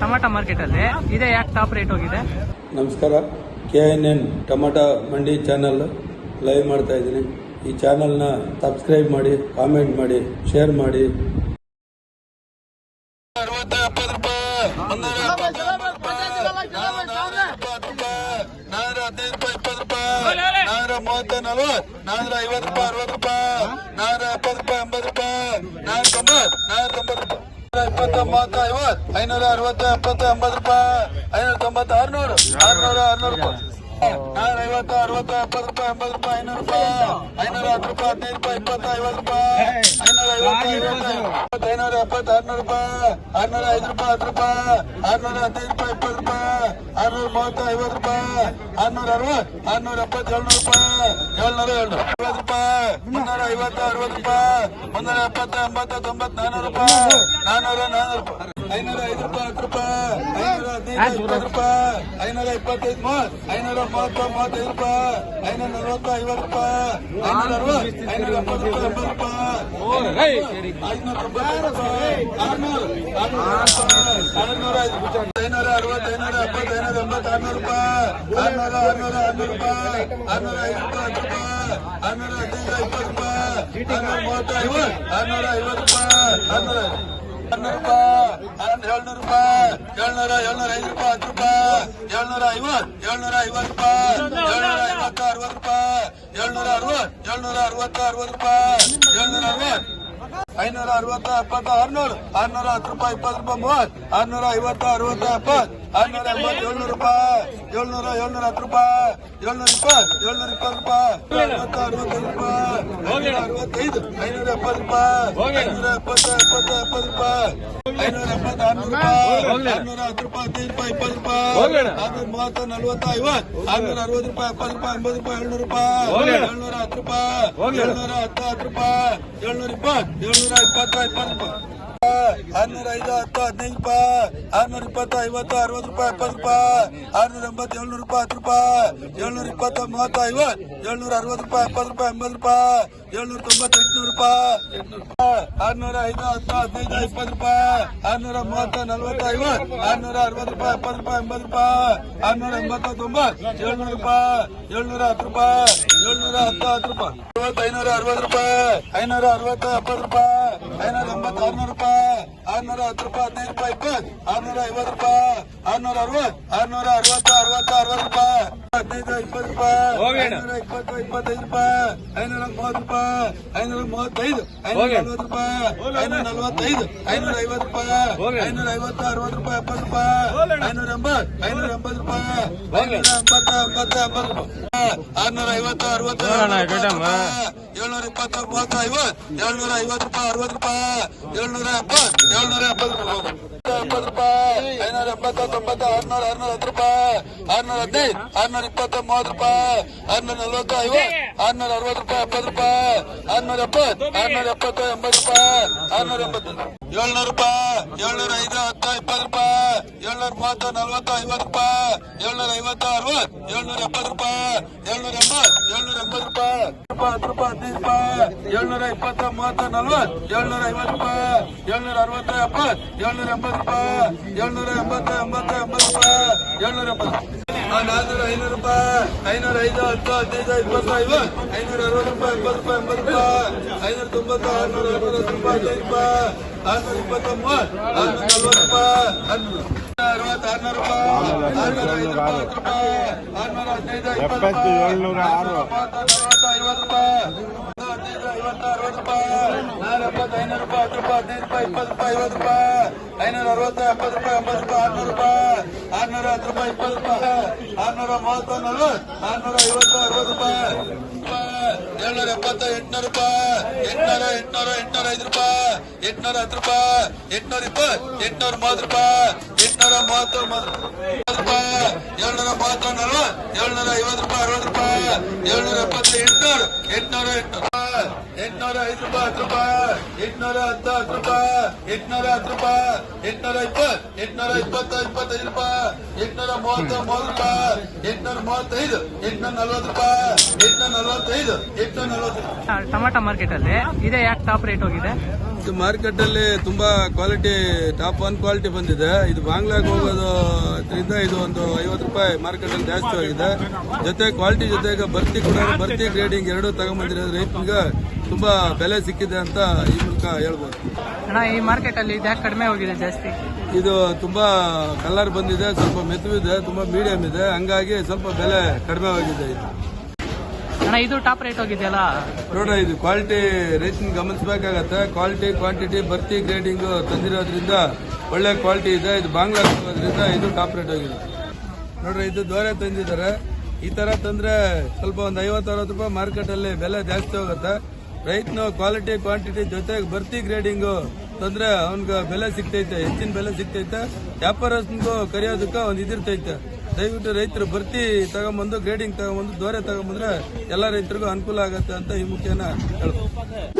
Tomato market ಅಲ್ಲಿ ಇದೆ ಯಾಕೆ ಟಾಪ್ ರೇಟ್ ಹೋಗಿದೆ? ನಮಸ್ಕಾರ. K N N tomato mandi channel live ಮಾಡ್ತಾ ಇದ್ದೀನಿ. ಈ ಚಾನಲ್ನ ಸಬ್ಸ್ಕ್ರೈಬ್ ಮಾಡಿ ಕಾಮೆಂಟ್ ಮಾಡಿ ಶೇರ್ ಮಾಡಿ. ಅರವತ್ತು ಎಪ್ಪತ್ತು ರೂಪಾಯಿ ಮುನ್ನೂರ ಎಪ್ಪತ್ತು ರೂಪಾಯಿ ನಾನೂರ ಇಪ್ಪತ್ತು ರೂಪಾಯಿ ನಾನೂರ ಹದಿನೈದು ರೂಪಾಯಿ ಇಪ್ಪತ್ತು ರೂಪಾಯಿ ನಾನೂರ ಮೂವತ್ತು ನಲ್ವತ್ತು ನಾನೂರ ಐವತ್ತು ರೂಪಾಯಿ ಅರವತ್ತು ರೂಪಾಯಿ ನಾನೂರ ಎಪ್ಪತ್ತು ರೂಪಾಯಿ ಎಂಬತ್ತು ರೂಪಾಯಿ ನಾನೂರ ತೊಂಬತ್ತು ನಾನೂರ ತೊಂಬತ್ತು ಮೂವತ್ತು ಐವತ್ತು ಐನೂರ ಅರವತ್ತು ಎಪ್ಪತ್ತು ಎಂಬತ್ತು ರೂಪಾಯಿ ಐನೂರ ತೊಂಬತ್ತು ಆರ್ನೂರು ಆರ್ನೂರ ಆರ್ನೂರು ರೂಪಾಯಿ. ಐವತ್ತು ಅರವತ್ತು ಎಪ್ಪತ್ತು ರೂಪಾಯಿ ಎಂಬತ್ತು ರೂಪಾಯಿ ಐನೂರು ರೂಪಾಯಿ ಐನೂರ ಹತ್ತು ರೂಪಾಯಿ ಹದಿನೈದು ರೂಪಾಯಿ ಇಪ್ಪತ್ತು ಐವತ್ತು ರೂಪಾಯಿ ಐನೂರ ಐವತ್ತು ಐವತ್ತು ಐನೂರ ಎಪ್ಪತ್ತು ಆರ್ನೂರು ರೂಪಾಯಿ ಆರ್ನೂರ ಐದು ರೂಪಾಯಿ ಹತ್ತು ರೂಪಾಯಿ ಆರ್ನೂರ ಹದಿನೈದು ರೂಪಾಯಿ ಇಪ್ಪತ್ತು ರೂಪಾಯಿ ಆರ್ನೂರ ಮೂವತ್ತು ಐವತ್ತು ರೂಪಾಯಿ ಆರ್ನೂರ ಅರವತ್ತು ಆರ್ನೂರ ಎಪ್ಪತ್ತು ಏಳ್ನೂರು ರೂಪಾಯಿ ಏಳ್ನೂರ ಏಳ್ನೂರ ಐವತ್ತು ರೂಪಾಯಿ ಮುನ್ನೂರ ಐವತ್ತು ಅರವತ್ತು ರೂಪಾಯಿ ಮುನ್ನೂರ ಎಪ್ಪತ್ತು ಎಂಬತ್ತು ತೊಂಬತ್ತು ನಾನೂರು ರೂಪಾಯಿ ನಾನೂರ ನಾನೂರು ರೂಪಾಯಿ ಐನೂರ ಐದು ರೂಪಾಯಿ ಹತ್ತು ರೂಪಾಯಿ ಐನೂರ ಹದಿನೈದು ಇಪ್ಪತ್ತು ರೂಪಾಯಿ ಐನೂರ ಇಪ್ಪತ್ತೈದು ಮೂವತ್ತು ಐನೂರ ಮೂವತ್ತು ಮೂವತ್ತೈದು ರೂಪಾಯಿ ಐನೂರ ನಲವತ್ತು ಐವತ್ತು ರೂಪಾಯಿ ಐನೂರ ಅರವತ್ತು ಐನೂರ ಎಪ್ಪತ್ತು ರೂಪಾಯಿ ಎಂಬತ್ತು ರೂಪಾಯಿ ಐನೂರ ತೊಂಬತ್ತೈದು ರೂಪಾಯಿ ಆರ್ನೂರು ಆರ್ನೂರ ಐದು ಐನೂರ ಅರವತ್ತು ಐನೂರ ಎಪ್ಪತ್ತು ಐನೂರ ಎಂಬತ್ತು ಆರ್ನೂರು ರೂಪಾಯಿ ಆರ್ನೂರ ಆರ್ನೂರ ಆರ್ನೂರು ರೂಪಾಯಿ ಆರ್ನೂರ ಐದು ರೂಪಾಯಿ ಹತ್ತು ರೂಪಾಯಿ ಆರ್ನೂರ ಹದಿನೈದು ಇಪ್ಪತ್ತು ರೂಪಾಯಿ ಆರ್ನೂರ ಮೂವತ್ತು ಐವತ್ತು ಆರ್ನೂರ ಐವತ್ತು ರೂಪಾಯಿ ಆರ್ನೂರ ಆರ್ನೂರು ರೂಪಾಯಿ ಏಳ್ನೂರು ರೂಪಾಯಿ ಏಳ್ನೂರ ಏಳ್ನೂರ ಐದು ರೂಪಾಯಿ ಹತ್ತು ರೂಪಾಯಿ ಏಳ್ನೂರ ಐವತ್ತು ಏಳ್ನೂರ ಐವತ್ತು ರೂಪಾಯಿ ಏಳ್ನೂರ ಐವತ್ತು ಅರವತ್ತು ರೂಪಾಯಿ ಏಳ್ನೂರ ಅರವತ್ತು ಏಳ್ನೂರ ಅರವತ್ತು ಅರವತ್ತು ರೂಪಾಯಿ ಏಳ್ನೂರ ಅರವತ್ತು ಐನೂರ ಅರವತ್ತ ಎಪ್ಪತ್ತ ಆರ್ನೂರು. ಆರ್ನೂರ ಹತ್ತು ರೂಪಾಯಿ ಇಪ್ಪತ್ತು ರೂಪಾಯಿ ಮೂವತ್ತು. ಆರ್ನೂರ ಐವತ್ತ ಅರವತ್ತ ಎಪ್ಪತ್ತು. ಆರ್ನೂರ ಎಂಬತ್ತು ಏಳ್ನೂರು ರೂಪಾಯಿ. ಏಳ್ನೂರ ಏಳ್ನೂರ ಹತ್ತು ರೂಪಾಯಿ. ಏಳ್ನೂರ ಇಪ್ಪತ್ತು ಏಳ್ನೂರ ಇಪ್ಪತ್ತು ರೂಪಾಯಿ. ಅರವತ್ತು ಅರವತ್ತೈದು ರೂಪಾಯಿ. ಐನೂರ ಅರವತ್ತೈದು ಐನೂರ ಎಪ್ಪತ್ತು ರೂಪಾಯಿ. ಐನೂರ ಎಪ್ಪತ್ತ ಎಪ್ಪತ್ತ ಎಪ್ಪತ್ತು ರೂಪಾಯಿ. ಐನೂರ ಎಪ್ಪತ್ತ ಆರ್ನೂರು ರೂಪಾಯಿ. ಆರ್ನೂರ ಹತ್ತು ರೂಪಾಯಿ ಹದಿನೈದು ರೂಪಾಯಿ ಇಪ್ಪತ್ತು ರೂಪಾಯಿ. ಆರ್ನೂರ ಮೂವತ್ತ ನಲ್ವತ್ತ ಐವತ್ತು. ಆರ್ನೂರ ಅರವತ್ತು ರೂಪಾಯಿ ಎಪ್ಪತ್ತು ರೂಪಾಯಿ ಎಂಬತ್ತು ರೂಪಾಯಿ ಏಳ್ನೂರು ರೂಪಾಯಿ. ಏಳ್ನೂರ ಹತ್ತು ರೂಪಾಯಿ. ಏಳ್ನೂರ ಹತ್ತು ಹತ್ತು ರೂಪಾಯಿ. ಏಳ್ನೂರ ಇಪ್ಪತ್ತು ಏಳ್ನೂರ ಇಪ್ಪತ್ತು ಇಪ್ಪತ್ತು ರೂಪಾಯಿ ಆರ್ನೂರ ಐದು ಹತ್ತು, ಹದಿನೈದು ರೂಪಾಯಿ. ಆರ್ನೂರ ಇಪ್ಪತ್ತು, ಐವತ್ತು, ಅರವತ್ತು ರೂಪಾಯಿ, ಎಪ್ಪತ್ತು ರೂಪಾಯಿ. ಆರ್ನೂರ ಎಂಬತ್ತು, ಏಳ್ನೂರು ರೂಪಾಯಿ, ಹತ್ತು ರೂಪಾಯಿ. ಏಳ್ನೂರ ಇಪ್ಪತ್ತು, ಮೂವತ್ತು, ಐವತ್ತು. ಏಳ್ನೂರ ಅರವತ್ತು ರೂಪಾಯಿ, ಎಪ್ಪತ್ತು ರೂಪಾಯಿ, ಎಂಬತ್ತು ರೂಪಾಯಿ. ಏಳ್ನೂರ ತೊಂಬತ್ತು, ಎಂಟ್ನೂರು ರೂಪಾಯಿ. ಆರ್ನೂರ ಐದು, ಹತ್ತು, ಹದಿನೈದು, ಇಪ್ಪತ್ತು ರೂಪಾಯಿ. ಆರ್ನೂರ ಮೂವತ್ತು, ನಲ್ವತ್ತು, ಐವತ್ತು. ಆರ್ನೂರ ಅರವತ್ತು ರೂಪಾಯಿ, ಎಪ್ಪತ್ತು ರೂಪಾಯಿ, ಎಂಬತ್ತು ರೂಪಾಯಿ. ಆರ್ನೂರ ಎಂಬತ್ತು, ತೊಂಬತ್ತು. ಏಳ್ನೂರು ರೂಪಾಯಿ. ಏಳ್ನೂರ ಹತ್ತು ರೂಪಾಯಿ. ಏಳ್ನೂರ ಹತ್ತು ಹತ್ತು ರೂಪಾಯಿ. ಐನೂರ ಅರವತ್ತು ರೂಪಾಯಿ. ಐನೂರ ಅರವತ್ತು, ಎಪ್ಪತ್ತು ರೂಪಾಯಿ. ಐನೂರ ಎಂಬತ್ತು ಆರ್ನೂರು ರೂಪಾಯಿ ಆರ್ನೂರ ಹತ್ತು ರೂಪಾಯಿ ಹದಿನೈದು ರೂಪಾಯಿ ಇಪ್ಪತ್ತು ಆರ್ನೂರ ಐವತ್ತು ರೂಪಾಯಿ ಆರ್ನೂರ ಅರವತ್ತು ಆರ್ನೂರ ಅರವತ್ತು ಅರವತ್ತು ಅರವತ್ತು ರೂಪಾಯಿ ಹದಿನೈದು ಇಪ್ಪತ್ತು ರೂಪಾಯಿ ಐನೂರ ಇಪ್ಪತ್ತು ಇಪ್ಪತ್ತೈದು ರೂಪಾಯಿ ಐನೂರ ಮೂವತ್ತು ರೂಪಾಯಿ ಐನೂರ ಮೂವತ್ತೈದು ಐನೂರ ನಲ್ವತ್ತು ರೂಪಾಯಿ ಐನೂರ ನಲ್ವತ್ತೈದು ಐನೂರ ಐವತ್ತು ರೂಪಾಯಿ ಐನೂರ ಐವತ್ತು ಅರವತ್ತು ರೂಪಾಯಿ ಎಪ್ಪತ್ತು ರೂಪಾಯಿ ಐನೂರ ಎಂಬತ್ತು ಐನೂರ ಎಂಬತ್ತು ರೂಪಾಯಿ ಐನೂರ ಎಂಬತ್ತು ಎಂಬತ್ತು ಎಂಬತ್ತು ರೂಪಾಯಿ ಆರ್ನೂರ ಐವತ್ತು ಅರವತ್ತು ಏಳ್ನೂರ ಇಪ್ಪತ್ತು ಮೂವತ್ತ ಐವತ್ತು. ಏಳ್ನೂರ ಐವತ್ತು ರೂಪಾಯಿ, ಅರವತ್ತು ರೂಪಾಯಿ, ಏಳ್ನೂರ ಎಪ್ಪತ್ತು. ಏಳ್ನೂರ ಎಪ್ಪತ್ತು ರೂಪಾಯಿ. ಎಪ್ಪತ್ತು ರೂಪಾಯಿ, ಐನೂರ ಎಪ್ಪತ್ತ ತೊಂಬತ್ತ ಆರ್ನೂರ ಆರ್ನೂರ ಹತ್ತು ರೂಪಾಯಿ, ಆರ್ನೂರ ಹದಿನೈದು, ಆರ್ನೂರ ಇಪ್ಪತ್ತ, ಮೂವತ್ತು ರೂಪಾಯಿ, ಆರ್ನೂರ ನಲ್ವತ್ತು, ಐವತ್ತು, ಆರ್ನೂರ ಅರವತ್ತು ರೂಪಾಯಿ, ಎಪ್ಪತ್ತು ರೂಪಾಯಿ, ಆರ್ನೂರ ಎಪ್ಪತ್ತು ಆರ್ನೂರ ಎಪ್ಪತ್ತು, ಎಂಬತ್ತು ರೂಪಾಯಿ, ಆರ್ನೂರ ಎಂಬತ್ತು. ಏಳ್ನೂರ ರೂಪಾಯಿ, ಏಳ್ನೂರ ಐದು, ಹತ್ತು, ಇಪ್ಪತ್ತು ರೂಪಾಯಿ, ಏಳ್ನೂರ ಮೂವತ್ತು, ನಲ್ವತ್ತು, ಐವತ್ತು ರೂಪಾಯಿ, ಏಳ್ನೂರ ಐವತ್ತು, ಅರವತ್ತು, ಏಳ್ನೂರ ಎಪ್ಪತ್ತು ರೂಪಾಯಿ, ಏಳ್ನೂರ ಎಂಬತ್ತು ಏಳ್ನೂರ ಎಂಬತ್ತು ರೂಪಾಯಿ ರೂಪಾಯಿ, ಹತ್ತು ರೂಪಾಯಿ ರೂಪಾಯಿ ಏಳ್ನೂರ ಇಪ್ಪತ್ತ ಮೂವತ್ತ ನಲ್ವತ್ ಏಳ್ನೂರ ಐವತ್ತು ರೂಪಾಯಿ ಏಳ್ನೂರ ಅರವತ್ತು ಎಪ್ಪತ್ ಏಳ್ನೂರ ಎಂಬತ್ತು ರೂಪಾಯಿ ಏಳ್ನೂರ ಎಂಬತ್ತು ಎಂಬತ್ತು ಎಂಬತ್ತು ರೂಪಾಯಿ ಏಳ್ನೂರ ಎಂಬತ್ತು. ನಾಲ್ನೂರ ಐನೂರು ರೂಪಾಯಿ ಐನೂರ ಐದು ಹತ್ತು ಹದಿನೈದು ಇಪ್ಪತ್ತು ಐವತ್ತು. ಐನೂರ ಅರವತ್ತು ರೂಪಾಯಿ ಎಂಬತ್ತು ರೂಪಾಯಿ ಎಂಬತ್ತು ರೂಪಾಯಿ ಐನೂರ ತೊಂಬತ್ತು ಆರ್ನೂರ ಐವತ್ತು ರೂಪಾಯಿ ಹದಿನೈದು ರೂಪಾಯಿ ಆರ್ನೂರ ಇಪ್ಪತ್ತು ಮೂವತ್ತು ಆರ್ನೂರ ನಲ್ವತ್ತು ರೂಪಾಯಿ ಹನ್ನೂರು ಅರವತ್ತು ಆರ್ನೂರು ರೂಪಾಯಿ ಆರ್ನೂರ ಐದು ರೂಪಾಯಿ ಹತ್ತು ರೂಪಾಯಿ ಆರ್ನೂರ ಹದಿನೈದು ಇಪ್ಪತ್ತು ರೂಪಾಯಿ ಐವತ್ತು ರೂಪಾಯಿ ಐವತ್ತು ಅರವತ್ತು ರೂಪಾಯಿ. ನಾಲ್ಕು ಎಪ್ಪತ್ತು ಐನೂರು ರೂಪಾಯಿ ಹತ್ತು ರೂಪಾಯಿ. ಹದಿನೈದು ರೂಪಾಯಿ, ಇಪ್ಪತ್ತು ರೂಪಾಯಿ, ಐವತ್ತು ರೂಪಾಯಿ. ಐನೂರ ಅರವತ್ತು ಎಪ್ಪತ್ತು ರೂಪಾಯಿ ಎಂಬತ್ತು ರೂಪಾಯಿ, ಆರ್ನೂರು ರೂಪಾಯಿ. ಆರ್ನೂರ ಹತ್ತು ರೂಪಾಯಿ, ಇಪ್ಪತ್ತು ರೂಪಾಯಿ. ಆರ್ನೂರ ಮೂವತ್ತು ಆರ್ನೂರ ಐವತ್ತು, ಅರವತ್ತು ರೂಪಾಯಿ. ಏಳ್ನೂರ ಎಪ್ಪತ್ತು, ಎಂಟ್ನೂರು ರೂಪಾಯಿ. ಎಂಟ್ನೂರ ಎಂಟ್ನೂರ ಎಂಟ್ನೂರ ಐದು ರೂಪಾಯಿ. ಎಂಟ್ನೂರ ಹತ್ತು ರೂಪಾಯಿ. ಎಂಟ್ನೂರ ಇಪ್ಪತ್ತು, ಎಂಟ್ನೂರ ಮೂವತ್ತು ರೂಪಾಯಿ. ಎಂಟ್ನೂರ ಮೂವತ್ತು ರೂಪಾಯಿ. ಏಳ್ನೂರ ಮೂವತ್ತು ಏಳ್ನೂರ ಐವತ್ತು ರೂಪಾಯಿ, ಅರವತ್ತು ರೂಪಾಯಿ. ಏಳ್ನೂರ ಎಪ್ಪತ್ತು, ಎಂಟ್ನೂರು. ಎಂಟ್ನೂರ, ಎಂಟ್ನೂರು. ಎಂಟ್ನೂರ ಐದು ರೂಪಾಯಿ ಹತ್ತು ರೂಪಾಯಿ ಎಂಟ್ನೂರ ಹತ್ತು ಹತ್ತು ರೂಪಾಯಿ ಎಂಟ್ನೂರ ಹತ್ತು ರೂಪಾಯಿ ಎಂಟ್ನೂರ ಇಪ್ಪತ್ತು ಎಂಟ್ನೂರ ಇಪ್ಪತ್ತು ಇಪ್ಪತ್ತೈದು ರೂಪಾಯಿ ಎಂಟ್ನೂರ ಮೂವತ್ತ ಮೂವತ್ತು ರೂಪಾಯಿ ಎಂಟ್ನೂರ ಮೂವತ್ತೈದು ಎಂಟ್ನೂರ ನಲ್ವತ್ತು ರೂಪಾಯಿ. ಎಂಟ್ನೂರ ನಲ್ವತ್ತೈದು ಎಂಟ್ನೂರ ನಲ್ವತ್ತು ಟೊಮಾಟೊ ಮಾರ್ಕೆಟ್ ಅಲ್ಲಿ ಇದೆ ಯಾಕೆ ಟಾಪ್ ರೇಟ್ ಹೋಗಿದೆ? ಇದು ಮಾರ್ಕೆಟ್ ಅಲ್ಲಿ ತುಂಬಾ ಕ್ವಾಲಿಟಿ ಟಾಪ್ ಒನ್ ಕ್ವಾಲಿಟಿ ಬಂದಿದೆ. ಇದು ಬಾಂಗ್ಲಾಗ್ ಹೋಗೋದು ಇದರಿಂದ ಇದು ಒಂದು ಐವತ್ತು ರೂಪಾಯಿ ಮಾರ್ಕೆಟ್ ಅಲ್ಲಿ ಜಾಸ್ತಿ ಆಗಿದೆ. ಜೊತೆ ಕ್ವಾಲಿಟಿ ಜೊತೆಗೆ ಬರ್ತಿ ಕೂಡ ಬರ್ತಿ ಗ್ರೇಡಿಂಗ್ ಎರಡು ತಗೊಂಬಂದಿರೋದು. ರೈತನಿಗೆ ತುಂಬಾ ಬೆಲೆ ಸಿಕ್ಕಿದೆ ಅಂತ ಈ ಮೂಲಕ ಹೇಳ್ಬೋದು. ಅಣ್ಣ ಈ ಮಾರ್ಕೆಟ್ ಅಲ್ಲಿ ಇದು ಯಾಕೆ ಕಡಿಮೆ ಹೋಗಿದೆ ಜಾಸ್ತಿ? ಇದು ತುಂಬಾ ಕಲರ್ ಬಂದಿದೆ ಸ್ವಲ್ಪ ಮೆತ್ತುವಿದೆ ತುಂಬಾ ಮೀಡಿಯಂ ಇದೆ. ಹಂಗಾಗಿ ಸ್ವಲ್ಪ ಬೆಲೆ ಕಡಿಮೆ ಆಗಿದೆ ಇದು. ಇದು ಟಾಪ್ ರೇಟ್ ಹೋಗಿದೆಯಲ್ಲ? ಇದು ಕ್ವಾಲಿಟಿ ರೇಷನ್ ಗಮನಿಸಬೇಕಾಗತ್ತೆ. ಕ್ವಾಲಿಟಿ ಕ್ವಾಂಟಿಟಿ ಬರ್ತಿ ಗ್ರೇಡಿಂಗ್ ತಂದಿರೋದ್ರಿಂದ ಒಳ್ಳೆ ಕ್ವಾಲಿಟಿ ಇದೆ. ಇದು ಬಾಂಗ್ಲಾದ್ರಿಂದ ಇದು ಟಾಪ್ ರೇಟ್ ಹೋಗಿದೆ. ನೋಡ್ರಿ, ಇದು ದೋರೆ ತಂದಿದ್ದಾರೆ. ಈ ತರ ತಂದ್ರೆ ಸ್ವಲ್ಪ ಒಂದು ಐವತ್ತು, ಅರವತ್ತು ರೂಪಾಯಿ ಮಾರ್ಕೆಟ್ ಅಲ್ಲಿ ಬೆಲೆ ಜಾಸ್ತಿ ಹೋಗುತ್ತೆ. ರೈತನು ಕ್ವಾಲಿಟಿ ಕ್ವಾಂಟಿಟಿ ಜೊತೆಗೆ ಬರ್ತಿ ಗ್ರೇಡಿಂಗ್ ತಂದ್ರೆ ಅವನ್ಗೆ ಬೆಲೆ ಸಿಗ್ತೈತೆ. ಹೆಚ್ಚಿನ ಬೆಲೆ ಸಿಗ್ತೈತೆ. ವ್ಯಾಪಾರಸ್ಗೂ ಕರಿಯೋದಕ್ಕೆ ಒಂದು ಇದಿರ್ತೈತೆ. ದಯವಿಟ್ಟು ರೈತರು ಬರ್ತಿ ತಗೊಂಬಂದು ಗ್ರೇಡಿಂಗ್ ತಗೊಂಬಂದು, ದೋರೆ ತಗೊಂಬಂದ್ರೆ ಎಲ್ಲ ರೈತರಿಗೂ ಅನುಕೂಲ ಆಗತ್ತೆ ಅಂತ ಈ ಮುಖ್ಯನ ಹೇಳ್ಬೋದು